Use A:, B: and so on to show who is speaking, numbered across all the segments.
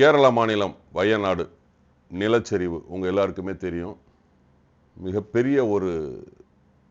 A: கேரள மாநிலம் வயநாடு நிலச்சரிவு உங்கள் எல்லாருக்குமே தெரியும். மிகப்பெரிய ஒரு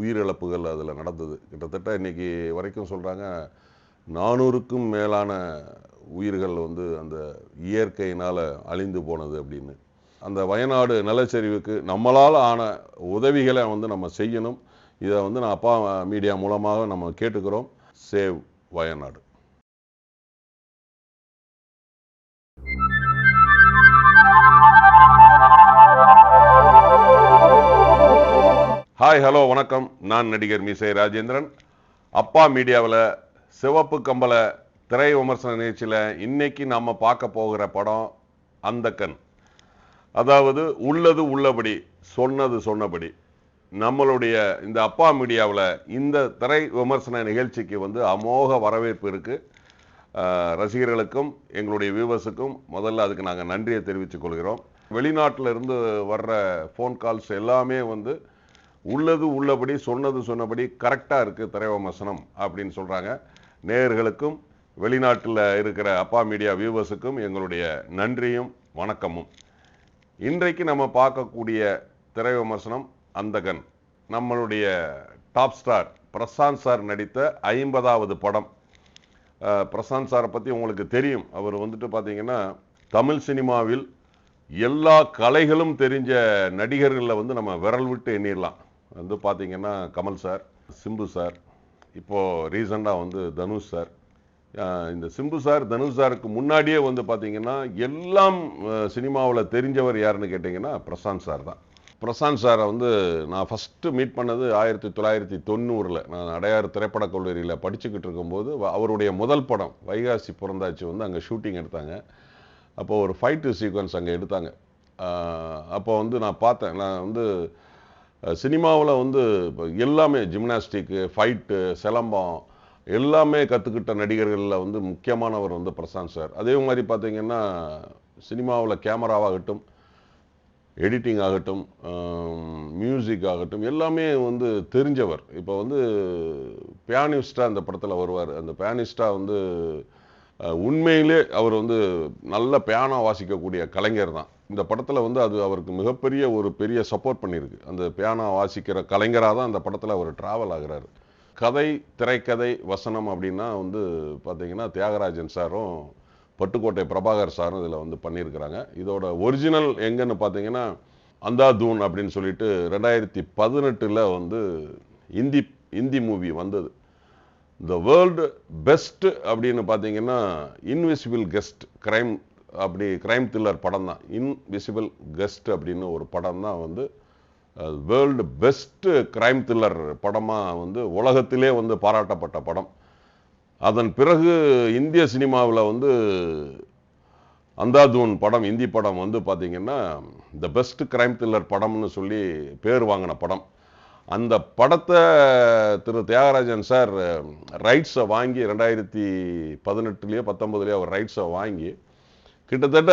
A: உயிரிழப்புகள் அதில் நடந்தது. கிட்டத்தட்ட இன்றைக்கி வரைக்கும் சொல்கிறாங்க நானூறுக்கும் மேலான உயிர்கள் வந்து அந்த இயற்கையினால் அழிந்து போனது அப்படின்னு. அந்த வயநாடு நிலச்சரிவுக்கு நம்மளால் ஆன உதவிகளை வந்து நம்ம செய்யணும். இதை வந்து நான் அப்பா மீடியா மூலமாக நம்ம கேட்டுக்கிறோம். சேவ் வயநாடு. ஹாய் ஹலோ வணக்கம். நான் நடிகர் மீசை ராஜேந்திரன். அப்பா மீடியாவில் சிவப்பு கம்பள திரை விமர்சன நிகழ்ச்சியில் இன்னைக்கு நாம் பார்க்க போகிற படம் அந்த கண். அதாவது உள்ளது உள்ளபடி சொன்னது சொன்னபடி நம்மளுடைய இந்த அப்பா மீடியாவில் இந்த திரை விமர்சன நிகழ்ச்சிக்கு வந்து அமோக வரவேற்பு இருக்குது ரசிகர்களுக்கும் எங்களுடைய வியூவர்ஸுக்கும் முதல்ல அதுக்கு நாங்கள் நன்றியை தெரிவித்துக் கொள்கிறோம். வெளிநாட்டில் இருந்து வர்ற ஃபோன் கால்ஸ் எல்லாமே வந்து உள்ளது உள்ளபடி சொன்னது சொன்னபடி கரெக்டாக இருக்குது திரைவமசனம் அப்படின்னு சொல்கிறாங்க நேயர்களுக்கும் வெளிநாட்டில் இருக்கிற அப்பா மீடியா வியூவர்ஸுக்கும் எங்களுடைய நன்றியும் வணக்கமும். இன்றைக்கு நம்ம பார்க்கக்கூடிய திரைவிமர்சனம் அந்தகன். நம்மளுடைய டாப் ஸ்டார் பிரசாந்த் சார் நடித்த ஐம்பதாவது படம். பிரசாந்த் சாரை பற்றி உங்களுக்கு தெரியும். அவர் வந்துட்டு பார்த்தீங்கன்னா தமிழ் சினிமாவில் எல்லா கலைகளும் தெரிஞ்ச நடிகர்களில் வந்து நம்ம விரல் விட்டு எண்ணிடலாம். வந்து பார்த்தீங்கன்னா கமல் சார் சிம்பு சார் இப்போது ரீசெண்டாக வந்து தனுஷ் சார். இந்த சிம்பு சார் தனுஷ் சாருக்கு முன்னாடியே வந்து பார்த்தீங்கன்னா எல்லாம் சினிமாவில் தெரிஞ்சவர் யாருன்னு கேட்டிங்கன்னா பிரசாந்த் சார் தான். பிரசாந்த் சாரை வந்து நான் ஃபஸ்ட்டு மீட் பண்ணது ஆயிரத்தி தொள்ளாயிரத்தி தொண்ணூறில். நான் அடையாறு திரைப்படக் கல்லூரியில் படிச்சுக்கிட்டு இருக்கும்போது அவருடைய முதல் படம் வைகாசி பிறந்தாச்சு வந்து அங்கே ஷூட்டிங் எடுத்தாங்க. அப்போது ஒரு ஃபைட்டு சீக்வன்ஸ் அங்கே எடுத்தாங்க. அப்போ வந்து நான் பார்த்தேன். நான் வந்து சினிமாவில் வந்து இப்போ எல்லாமே ஜிம்னாஸ்டிக்கு ஃபைட்டு சிலம்பம் எல்லாமே கற்றுக்கிட்ட நடிகர்களில் வந்து முக்கியமானவர் வந்து பிரசாந்த் சார். அதே மாதிரி பார்த்திங்கன்னா சினிமாவில் கேமராவாகட்டும் எடிட்டிங் ஆகட்டும் மியூசிக் ஆகட்டும் எல்லாமே வந்து தெரிஞ்சவர். இப்போ வந்து பியானிஸ்டா அந்த படத்தில் வருவார். அந்த பியானிஸ்டா வந்து உண்மையிலே அவர் வந்து நல்ல பியானோ வாசிக்கக்கூடிய கலைஞர் தான். இந்த படத்தில் வந்து அது அவருக்கு மிகப்பெரிய ஒரு பெரிய சப்போர்ட் பண்ணியிருக்கு அந்த பியானா வாசிக்கிற கலைஞராக தான் அந்த படத்தில் அவர் ட்ராவல் ஆகுறாரு. கதை திரைக்கதை வசனம் அப்படின்னா வந்து பார்த்தீங்கன்னா தியாகராஜன் சாரும் பட்டுக்கோட்டை பிரபாகர் சாரும் இதில் வந்து பண்ணியிருக்கிறாங்க. இதோட ஒரிஜினல் எங்கன்னு பார்த்தீங்கன்னா அந்தாதூன் அப்படின்னு சொல்லிட்டு ரெண்டாயிரத்தி பதினெட்டில் வந்து இந்தி இந்தி மூவி வந்தது. த வேர்ல்டு பெஸ்ட் அப்படின்னு பார்த்தீங்கன்னா இன்விசிபிள் கெஸ்ட் கிரைம் அப்படி கிரைம் த்ரில்லர் படம் தான் இன்விசிபிள் கெஸ்ட் அப்படின்னு ஒரு படம் தான் வந்து வேர்ல்டு பெஸ்ட்டு கிரைம் த்ரில்லர் படமாக வந்து உலகத்திலே வந்து பாராட்டப்பட்ட படம். அதன் பிறகு இந்திய சினிமாவில் வந்து அந்தாதூன் படம் இந்தி படம் வந்து பார்த்தீங்கன்னா த பெஸ்ட் கிரைம் த்ரில்லர் படம்னு சொல்லி பேர் வாங்கின படம். அந்த படத்தை திரு தியாகராஜன் சார் ரைட்ஸை வாங்கி ரெண்டாயிரத்தி பதினெட்டுலேயோ பத்தொம்பதுலேயோ அவர் ரைட்ஸை வாங்கி கிட்டத்தட்ட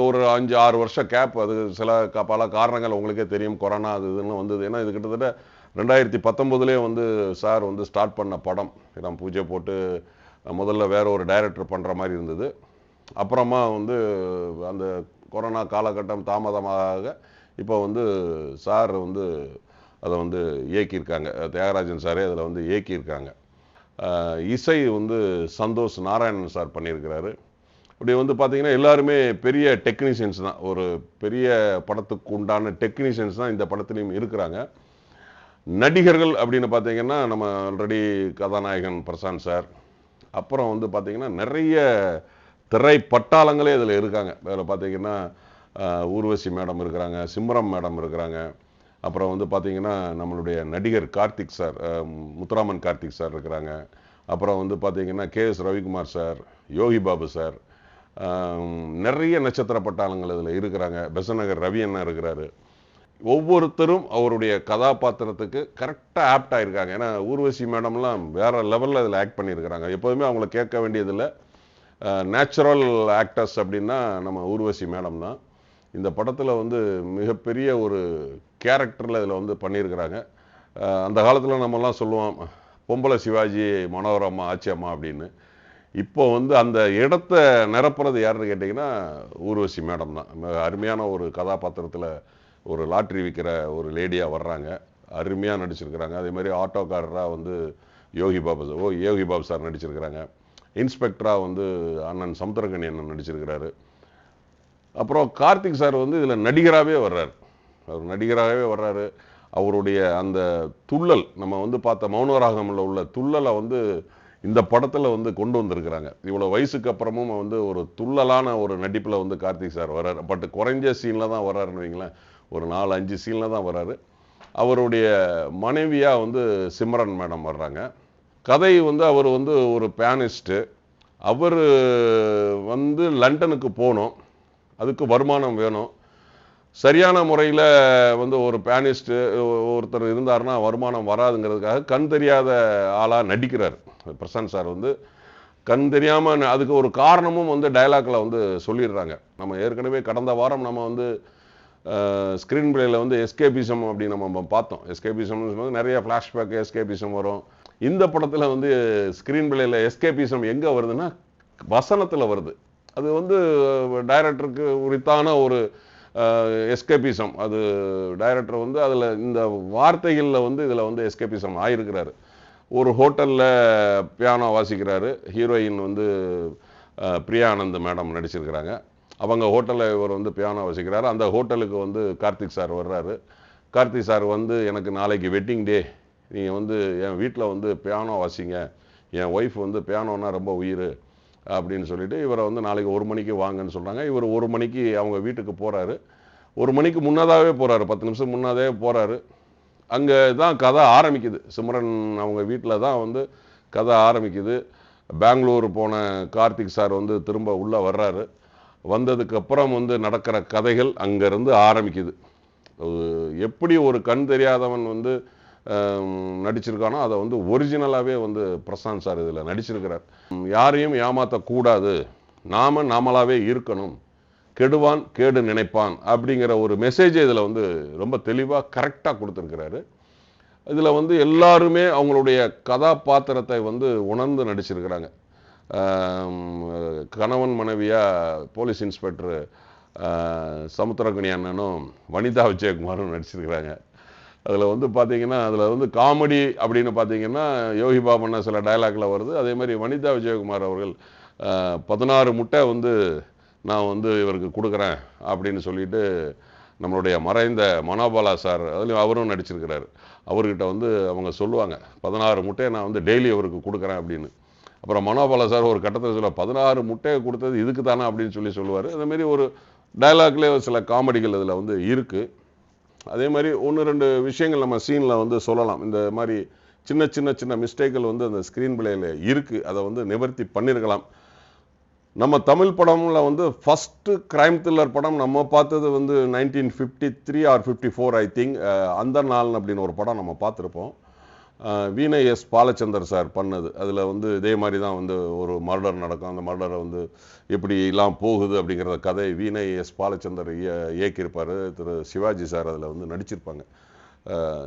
A: ஒரு அஞ்சு ஆறு வருஷம் கேப் அது சில க- பல காரணங்கள் உங்களுக்கே தெரியும். கொரோனா அது இதுன்னு வந்தது. ஏன்னா இது கிட்டத்தட்ட ரெண்டாயிரத்தி பத்தொம்போதுலேயே வந்து சார் வந்து ஸ்டார்ட் பண்ண படம். நான் பூஜை போட்டு முதல்ல வேற ஒரு டைரக்டர் பண்ணுற மாதிரி இருந்தது. அப்புறமா வந்து அந்த கொரோனா காலகட்டம் தாமதமாக இப்போ வந்து சார் வந்து அதை வந்து இயக்கியிருக்காங்க. தியாகராஜன் சாரே அதில் வந்து இயக்கியிருக்காங்க. இசை வந்து சந்தோஷ் நாராயணன் சார் பண்ணியிருக்கிறாரு. இப்படி வந்து பார்த்தீங்கன்னா எல்லாருமே பெரிய டெக்னீஷியன்ஸ் தான். ஒரு பெரிய படத்துக்கு உண்டான டெக்னீஷியன்ஸ் தான் இந்த படத்துலையும் இருக்கிறாங்க. நடிகர்கள் அப்படின்னு பார்த்தீங்கன்னா நம்ம ஆல்ரெடி கதாநாயகன் பிரசாந்த் சார். அப்புறம் வந்து பார்த்தீங்கன்னா நிறைய திரைப்பட்டாளங்களே இதில் இருக்காங்க. அதில் பார்த்தீங்கன்னா ஊர்வசி மேடம் இருக்கிறாங்க சிம்ரம் மேடம் இருக்கிறாங்க. அப்புறம் வந்து பார்த்தீங்கன்னா நம்மளுடைய நடிகர் கார்த்திக் சார் முத்துராமன் கார்த்திக் சார் இருக்கிறாங்க. அப்புறம் வந்து பார்த்தீங்கன்னா K S Ravikumar sir Yogi Babu sir நிறைய நட்சத்திர பட்டாளங்கள் இதில் இருக்கிறாங்க. பெசநகர் ரவி அண்ணா இருக்கிறாரு. ஒவ்வொருத்தரும் அவருடைய கதாபாத்திரத்துக்கு கரெக்டாக ஆப்ட் ஆகிருக்காங்க ஏன்னா ஊர்வசி மேடம்லாம் வேறு லெவலில் இதில் ஆக்ட் பண்ணியிருக்கிறாங்க. எப்போதுமே அவங்கள கேட்க வேண்டியதில்லை. நேச்சுரல் ஆக்டர்ஸ் அப்படின்னா நம்ம ஊர்வசி மேடம் தான். இந்த படத்தில் வந்து மிகப்பெரிய ஒரு கேரக்டரில் இதில் வந்து பண்ணியிருக்கிறாங்க. அந்த காலத்தில் நம்மலாம் சொல்லுவோம் பொம்பளை சிவாஜி மனோரமா ஆச்சியம்மா அப்படின்னு. இப்போ வந்து அந்த இடத்த நிரப்புறது யாருன்னு கேட்டிங்கன்னா ஊர்வசி மேடம் தான். மிக அருமையான ஒரு கதாபாத்திரத்தில் ஒரு லாட்ரி விற்கிற ஒரு லேடியாக வர்றாங்க. அருமையாக நடிச்சிருக்கிறாங்க. அதே மாதிரி ஆட்டோக்காரராக வந்து Yogi Babu sir. Oh Yogi Babu sir நடிச்சிருக்கிறாங்க. இன்ஸ்பெக்டராக வந்து அண்ணன் சமுத்திரகணி அண்ணன் நடிச்சிருக்கிறாரு. அப்புறம் கார்த்திக் சார் வந்து இதில் நடிகராகவே வர்றாரு. அவர் நடிகராகவே வர்றாரு. அவருடைய அந்த துள்ளல் நம்ம வந்து பார்த்த மௌனராகமில் உள்ள துள்ளலை வந்து இந்த படத்தில் வந்து கொண்டு வந்திருக்கிறாங்க. இவ்வளோ வயசுக்கு அப்புறமும் வந்து ஒரு துள்ளலான ஒரு நடிப்பில் வந்து கார்த்திக் சார் வர்றாரு. பட் குறைஞ்ச சீனில் தான் வர்றாருன்னு வைங்களேன். ஒரு நாலு அஞ்சு சீனில் தான் வர்றாரு. அவருடைய மனைவியாக வந்து சிம்ரன் மேடம் வர்றாங்க. கதை வந்து அவர் வந்து ஒரு பியானிஸ்ட்டு அவர் வந்து லண்டனுக்கு போகணும் அதுக்கு வருமானம் வேணும். சரியான முறையில் வந்து ஒரு பியானிஸ்ட்டு ஒருத்தர் இருந்தாருன்னா வருமானம் வராதுங்கிறதுக்காக கண் தெரியாத ஆளாக நடிக்கிறார். பிரசாந்த் சார் வந்து கண் தெரியாமல் அதுக்கு ஒரு காரணமும் வந்து டயலாக்ல வந்து சொல்லிடுறாங்க. நம்ம ஏற்கனவே கடந்த வாரம் நம்ம வந்து ஸ்க்ரீன் பிளேயில் வந்து எஸ்கேபிசம் அப்படின்னு நம்ம பார்த்தோம். எஸ்கேபிசம் நிறைய ஃப்ளாஷ்பேக் எஸ்கேபிசம் வரும். இந்த படத்தில் வந்து ஸ்க்ரீன் பிளேயில் எஸ்கேபிசம் எங்கே வருதுன்னா வசனத்தில் வருது. அது வந்து டைரக்டருக்கு உரித்தான ஒரு எஸ்கேபிசம் அது டைரக்டர் வந்து அதில் இந்த வார்த்தைகளில் வந்து இதில் வந்து எஸ்கேபிசம் ஆயிருக்கிறாரு. ஒரு ஹோட்டலில் பியானோ வாசிக்கிறாரு. ஹீரோயின் வந்து பிரியானந்த் மேடம் நடிச்சிருக்கிறாங்க. அவங்க ஹோட்டலில் இவர் வந்து பியானோ வாசிக்கிறாரு. அந்த ஹோட்டலுக்கு வந்து கார்த்திக் சார் வர்றாரு. கார்த்திக் சார் வந்து எனக்கு நாளைக்கு வெட்டிங் டே நீங்கள் வந்து என் வீட்டில் வந்து பியானோ வாசிங்க. என் ஒய்ஃப் வந்து பியானோன்னா ரொம்ப உயிர். அப்படின்னு சொல்லிட்டு இவரை வந்து நாளைக்கு ஒரு மணிக்கு வாங்கன்னு சொல்கிறாங்க இவர் ஒரு மணிக்கு அவங்க வீட்டுக்கு போகிறாரு ஒரு மணிக்கு முன்னதாகவே போகிறாரு பத்து நிமிஷம் முன்னாதே போகிறாரு அங்கே தான் கதை ஆரம்பிக்குது. சிம்ரன் அவங்க வீட்டில் தான் வந்து கதை ஆரம்பிக்குது. பெங்களூர் போன கார்த்திக் சார் வந்து திரும்ப உள்ளே வர்றாரு. வந்ததுக்கப்புறம் வந்து நடக்கிற கதைகள் அங்கேருந்து ஆரம்பிக்குது. எப்படி ஒரு கண் தெரியாதவன் வந்து நடிச்சிருக்கானோ அதை வந்து ஒரிஜினலாகவே வந்து பிரசாந்த் சார் இதில் நடிச்சிருக்கிறார். யாரையும் ஏமாற்றக்கூடாது நாம நாமளாவே இருக்கணும். கெடுவான் கேடு நினைப்பான் அப்படிங்கிற ஒரு மெசேஜ் இதில் வந்து ரொம்ப தெளிவாக கரெக்டாக கொடுத்துருக்கிறாரு. இதில் வந்து எல்லாருமே அவங்களுடைய கதாபாத்திரத்தை வந்து உணர்ந்து நடிச்சிருக்கிறாங்க. கணவன் மனைவியாக போலீஸ் இன்ஸ்பெக்டர் சமுத்திரகனி அண்ணனும் வனிதா விஜயகுமாரும் நடிச்சிருக்கிறாங்க. அதில் வந்து பார்த்தீங்கன்னா அதில் வந்து காமெடி அப்படின்னு பார்த்தீங்கன்னா யோகி பாபண்ணா சில டயலாக்ல வருது. அதே மாதிரி வனிதா விஜயகுமார் அவர்கள் பதினாறு முட்டை வந்து நான் வந்து இவருக்கு கொடுக்குறேன் அப்படின்னு சொல்லிட்டு நம்மளுடைய மறைந்த மனோபாலா சார் அதுலேயும் அவரும் நடிச்சிருக்கிறாரு. அவர்கிட்ட வந்து அவங்க சொல்லுவாங்க பதினாறு முட்டையை நான் வந்து டெய்லி அவருக்கு கொடுக்குறேன் அப்படின்னு. அப்புறம் மனோபாலா சார் ஒரு கட்டத்தில் சொல்ல பதினாறு முட்டையை கொடுத்தது இதுக்கு தானே அப்படின்னு சொல்லி சொல்லுவார். அதேமாரி ஒரு டயலாக்லேயே சில காமெடிகள் இதில் வந்து இருக்குது அதே மாதிரி ஒன்று ரெண்டு விஷயங்கள் நம்ம சீனில் வந்து சொல்லலாம். இந்த மாதிரி சின்ன சின்ன சின்ன மிஸ்டேக்கள் வந்து அந்த ஸ்க்ரீன் பிளேயில் இருக்குது அதை வந்து நிவர்த்தி பண்ணியிருக்கலாம் நம்ம தமிழ் படமில் வந்து ஃபஸ்ட்டு கிரைம் த்ரில்லர் படம் நம்ம பார்த்தது வந்து nineteen fifty three or fifty four I think அந்த நாள் அப்படின்னு ஒரு படம் நம்ம பார்த்துருப்போம். வீணை எஸ் பாலச்சந்தர் சார் பண்ணது. அதில் வந்து இதே மாதிரி தான் வந்து ஒரு மர்டர் நடக்கும். அந்த மர்டரை வந்து எப்படி எல்லாம் போகுது அப்படிங்கிற கதை வீணை எஸ் பாலச்சந்தர் இய- இயக்கியிருப்பார். திரு சிவாஜி சார் அதில் வந்து நடிச்சிருப்பாங்க.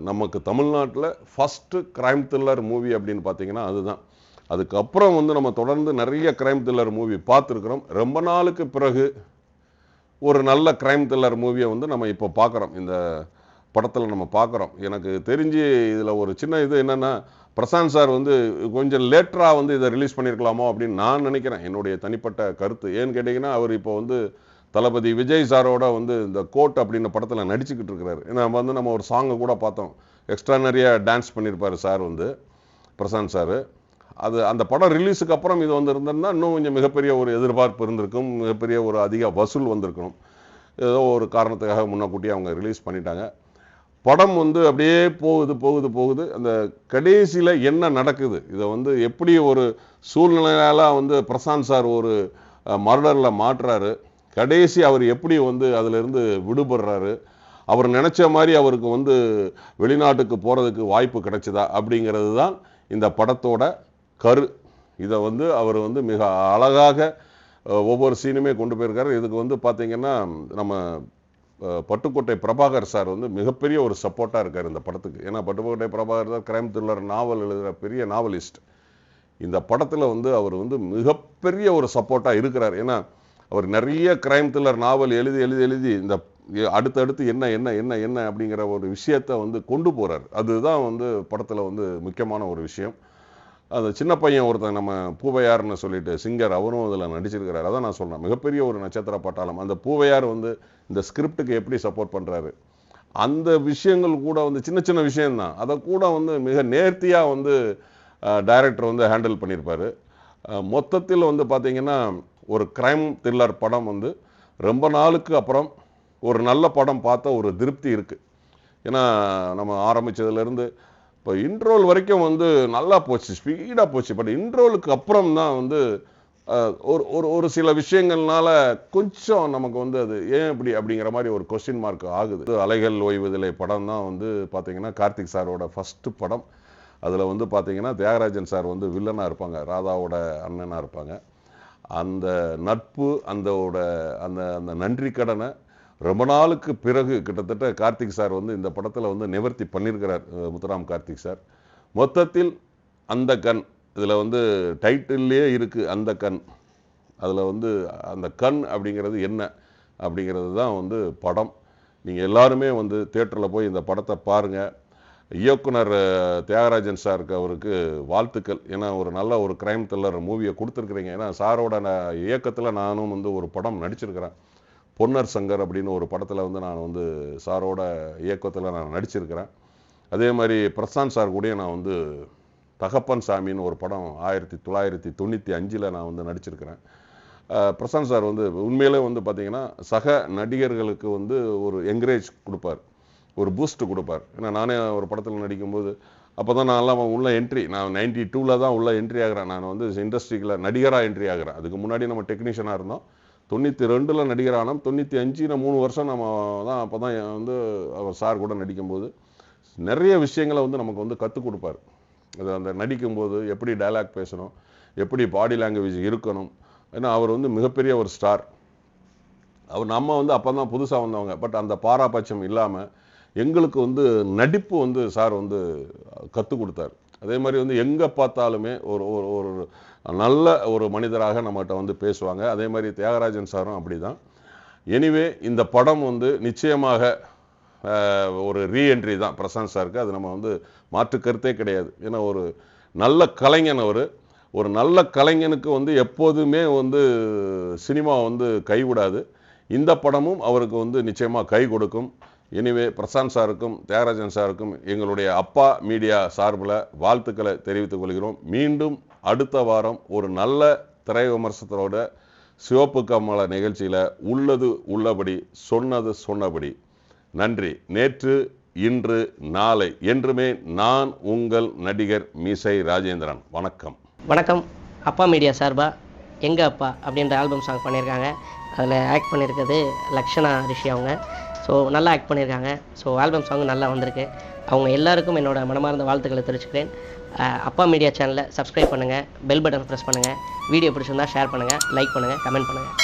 A: நமக்கு தமிழ்நாட்டில் ஃபஸ்ட்டு கிரைம் த்ரில்லர் மூவி அப்படின்னு பார்த்தீங்கன்னா அதுதான். அதுக்கப்புறம் வந்து நம்ம தொடர்ந்து நிறைய கிரைம் த்ரில்லர் மூவி பார்த்துருக்குறோம். ரொம்ப நாளுக்கு பிறகு ஒரு நல்ல கிரைம் த்ரில்லர் மூவியை வந்து நம்ம இப்போ பார்க்குறோம். இந்த படத்தில் நம்ம பார்க்குறோம். எனக்கு தெரிஞ்சு இதில் ஒரு சின்ன இது என்னென்னா பிரசாந்த் சார் வந்து கொஞ்சம் லேட்டராக வந்து இதை ரிலீஸ் பண்ணியிருக்கலாமோ அப்படின்னு நான் நினைக்கிறேன். என்னுடைய தனிப்பட்ட கருத்து. ஏன்னு கேட்டிங்கன்னா அவர் இப்போ வந்து தளபதி விஜய் சாரோட வந்து இந்த கோட் அப்படின்ற படத்தில் நடிச்சுக்கிட்டு இருக்கிறாரு. ஏன்னா வந்து நம்ம ஒரு சாங்கை கூட பார்த்தோம். எக்ஸ்ட்ரா டான்ஸ் பண்ணியிருப்பார் சார் வந்து பிரசாந்த் சார். அது அந்த படம் ரிலீஸுக்கு அப்புறம் இது வந்து இன்னும் கொஞ்சம் மிகப்பெரிய ஒரு எதிர்பார்ப்பு இருந்திருக்கும் மிகப்பெரிய ஒரு அதிக வசூல் வந்திருக்கணும். ஏதோ ஒரு காரணத்துக்காக முன்னக்கூட்டியே அவங்க ரிலீஸ் பண்ணிட்டாங்க. படம் வந்து அப்படியே போகுது போகுது போகுது. அந்த கடைசியில் என்ன நடக்குது? இதை வந்து எப்படி ஒரு சூழ்நிலையால் வந்து பிரசாந்த் சார் ஒரு மர்டரில் மாட்டுறாரு? கடைசி அவர் எப்படி வந்து அதிலிருந்து விடுபடுறாரு? அவர் நினச்ச மாதிரி அவருக்கு வந்து வெளிநாட்டுக்கு போகிறதுக்கு வாய்ப்பு கிடைச்சதா? அப்படிங்கிறது தான் இந்த படத்தோட கரு இதை வந்து அவர் வந்து மிக அழகாக ஒவ்வொரு சீனுமே கொண்டு போயிருக்காரு. இதுக்கு வந்து பார்த்தீங்கன்னா நம்ம பட்டுக்கோட்டை பிரபாகர் சார் வந்து மிகப்பெரிய ஒரு சப்போர்ட்டாக இருக்கார் இந்த படத்துக்கு. ஏன்னா பட்டுக்கோட்டை பிரபாகர் தான் கிரைம் த்ரில்லர் நாவல் எழுதுகிற பெரிய நாவலிஸ்ட் இந்த படத்தில் வந்து அவர் வந்து மிகப்பெரிய ஒரு சப்போர்ட்டாக இருக்கிறார். ஏன்னா அவர் நிறைய கிரைம் த்ரில்லர் நாவல் எழுதி எழுதி எழுதி இந்த அடுத்தடுத்து என்ன என்ன என்ன என்ன அப்படிங்கிற ஒரு விஷயத்தை வந்து கொண்டு போகிறார் அதுதான் வந்து படத்தில் வந்து முக்கியமான ஒரு விஷயம். அந்த சின்ன பையன் ஒருத்தன் நம்ம பூவையார்னு சொல்லிட்டு சிங்கர் அவரும் அதில் நடிச்சிருக்கிறார். அதான் நான் சொல்கிறேன் மிகப்பெரிய ஒரு நட்சத்திர பட்டாளம். அந்த பூவையார் வந்து இந்த ஸ்கிரிப்டுக்கு எப்படி சப்போர்ட் பண்ணுறாரு அந்த விஷயங்கள் கூட வந்து சின்ன சின்ன விஷயந்தான் அதை கூட வந்து மிக நேர்த்தியாக வந்து டைரக்டர் வந்து ஹேண்டில் பண்ணியிருப்பார் மொத்தத்தில் வந்து பார்த்திங்கன்னா ஒரு க்ரைம் த்ரில்லர் படம் வந்து ரொம்ப நாளுக்கு அப்புறம் ஒரு நல்ல படம் பார்த்த ஒரு திருப்தி இருக்குது ஏன்னா நம்ம ஆரம்பித்ததுலேருந்து இப்போ இன்ட்ரோல் வரைக்கும் வந்து நல்லா போச்சு ஸ்பீடாக போச்சு. பட் இன்ட்ரோலுக்கு அப்புறம் தான் வந்து ஒரு ஒரு ஒரு சில விஷயங்கள்னால கொஞ்சம் நமக்கு வந்து அது ஏன் இப்படி அப்படிங்கிற மாதிரி ஒரு கொஸ்டின் மார்க் ஆகுது. அலைகள் ஓய்வதில்லை படம் தான் வந்து பார்த்தீங்கன்னா கார்த்திக் சாரோட ஃபஸ்ட்டு படம். அதில் வந்து பார்த்தீங்கன்னா தியாகராஜன் சார் வந்து வில்லனாக இருப்பாங்க ராதாவோட அண்ணனாக இருப்பாங்க. அந்த நட்பு அந்தோட அந்த அந்த நன்றி கடனை ரொம்ப நாளுக்கு பிறகு கிட்டத்தட்ட கார்த்திக் சார் வந்து இந்த படத்தில் வந்து நிவர்த்தி பண்ணியிருக்கிறார் முத்துராம் கார்த்திக் சார். மொத்தத்தில் அந்த கண் இதில் வந்து டைட்டில்லையே இருக்குது அந்த கண். அதில் வந்து அந்த கண் அப்படிங்கிறது என்ன அப்படிங்கிறது தான் வந்து படம். நீங்கள் எல்லாருமே வந்து தேட்டரில் போய் இந்த படத்தை பாருங்கள் இயக்குனர் தியாகராஜன் சாருக்கு அவருக்கு வாழ்த்துக்கள். ஏன்னா ஒரு நல்ல ஒரு கிரைம் த்ரில்லர் மூவியை கொடுத்துருக்குறீங்க. ஏன்னா சாரோட இயக்கத்தில் நானும் வந்து ஒரு படம் நடிச்சிருக்கிறேன். பொன்னர் சங்கர் அப்படின்னு ஒரு படத்தில் வந்து நான் வந்து சாரோட இயக்கத்தில் நான் நடிச்சிருக்கிறேன். அதே மாதிரி பிரசாந்த் சார் கூடயே நான் வந்து தகப்பன் சாமின்னு ஒரு படம் ஆயிரத்தி தொள்ளாயிரத்தி தொண்ணூற்றி அஞ்சில் நான் வந்து நடிச்சிருக்கிறேன். பிரசாந்த் சார் வந்து உண்மையிலே வந்து பார்த்தீங்கன்னா சக நடிகர்களுக்கு வந்து ஒரு என்கரேஜ் கொடுப்பார். ஒரு பூஸ்ட் கொடுப்பார். ஏன்னா நானே ஒரு படத்தில் நடிக்கும்போது அப்போ தான் நான்லாம் உள்ளே உள்ள என்ட்ரி நான் நைன்டி டூவில் தான் உள்ள என்ட்ரி ஆகிறேன். நான் வந்து இண்டஸ்ட்ரிக்கில் நடிகராக என்ட்ரி ஆகிறேன். அதுக்கு முன்னாடி நம்ம டெக்னீஷியனாக இருந்தோம். தொண்ணூற்றி ரெண்டில் நடிகரானோம். தொண்ணூற்றி அஞ்சில் மூணு வருஷம் நம்ம தான் அப்போ தான் வந்து அவர் சார் கூட நடிக்கும்போது நிறைய விஷயங்களை வந்து நமக்கு வந்து கற்றுக் கொடுப்பார். அது அந்த நடிக்கும்போது எப்படி டயலாக் பேசணும் எப்படி பாடி லாங்குவேஜ் இருக்கணும் ஏன்னா அவர் வந்து மிகப்பெரிய ஒரு ஸ்டார் அவர் நம்ம வந்து அப்போ தான் புதுசாக வந்தவங்க. பட் அந்த பாராபட்சம் இல்லாமல் எங்களுக்கு வந்து நடிப்பு வந்து சார் வந்து கற்றுக் கொடுத்தார். அதே மாதிரி வந்து எங்கே பார்த்தாலுமே ஒரு ஒரு ஒரு நல்ல ஒரு மனிதராக நம்மகிட்ட வந்து பேசுவாங்க. அதே மாதிரி தியாகராஜன் சாரும் அப்படி தான் எனிவே இந்த படம் வந்து நிச்சயமாக ஒரு ரீஎன்ட்ரி தான். பிரசாந்த் சாருக்கு அது நம்ம வந்து மாற்று கருத்தே கிடையாது. ஏன்னா ஒரு நல்ல கலைஞன் அவர். ஒரு நல்ல கலைஞனுக்கு வந்து எப்போதுமே வந்து சினிமா வந்து கைவிடாது. இந்த படமும் அவருக்கு வந்து நிச்சயமாக கை கொடுக்கும். எனிவே பிரசாந்த் சாருக்கும் தியாகராஜன் சாருக்கும் எங்களுடைய அப்பா மீடியா சார்பில் வாழ்த்துக்களை தெரிவித்துக் கொள்கிறோம். மீண்டும் அடுத்த வாரம் ஒரு நல்ல திரை விமர்சனத்தோட சிவப்பு கமல நிகழ்ச்சியில் உள்ளது உள்ளபடி சொன்னது சொன்னபடி. நன்றி. நேற்று இன்று நாளை என்றுமே நான் உங்கள் நடிகர் மீசை ராஜேந்திரன். வணக்கம்.
B: வணக்கம். அப்பா மீடியா சார்பா? எங்கள் அப்பா? அப்படின்ற ஆல்பம் சாங் பண்ணியிருக்காங்க. அதில் ஆக்ட் பண்ணியிருக்கிறது லக்ஷணா ரிஷி அவங்க. ஸோ நல்லா ஆக்ட் பண்ணியிருக்காங்க. ஸோ ஆல்பம் சாங் நல்லா வந்திருக்கு. அவங்க எல்லாருக்கும் என்னோடய மனமார்ந்த வாழ்த்துக்களை தெரிவிச்சுக்கிறேன். அப்பா மீடியா சேனலை சப்ஸ்கிரைப் பண்ணுங்கள் பெல் பட்டன் ப்ரெஸ் பண்ணுங்கள் வீடியோ பிடிச்சிருந்தா ஷேர் பண்ணுங்கள் லைக் பண்ணுங்கள் கமெண்ட் பண்ணுங்கள்